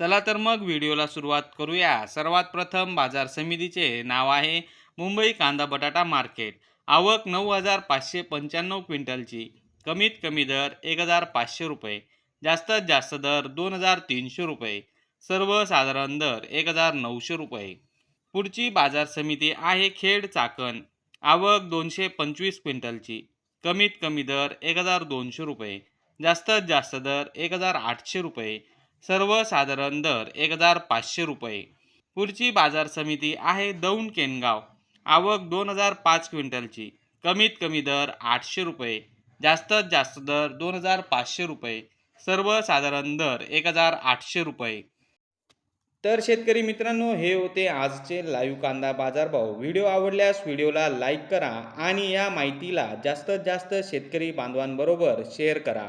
चला तर मग व्हिडिओला सुरुवात करूया. सर्वात प्रथम बाजार समितीचे नाव आहे मुंबई कांदा बटाटा मार्केट. आवक नऊ हजार पाचशे पंच्याण्णव क्विंटलची. कमीत कमी दर एक हजार पाचशे रुपये. जास्तीत जास्त दर दोन हजार तीनशे रुपये. सर्वसाधारण दर एक हजार नऊशे रुपये. पुढची बाजार समिती आहे खेड चाकण. आवक दोनशे पंचवीस क्विंटलची. कमीत कमी दर एक हजार दोनशे रुपये. जास्तीत जास्त दर एक हजार आठशे रुपये. सर्वसाधारण दर एक हजार पाचशे रुपये. पुढची बाजार समिती आहे दौंड केनगाव. आवक दोन हजार पाच क्विंटलची. कमीत कमी दर आठशे रुपये. जास्तीत जास्त दर दोन हजार पाचशे रुपये. सर्वसाधारण दर एक हजार आठशे रुपये. तर शेतकरी मित्रांनो हे होते आजचे लाईव्ह कांदा बाजारभाव. व्हिडिओ आवडल्यास व्हिडिओला लाईक करा आणि या माहितीला जास्तीत जास्त शेतकरी बांधवांबरोबर शेअर करा.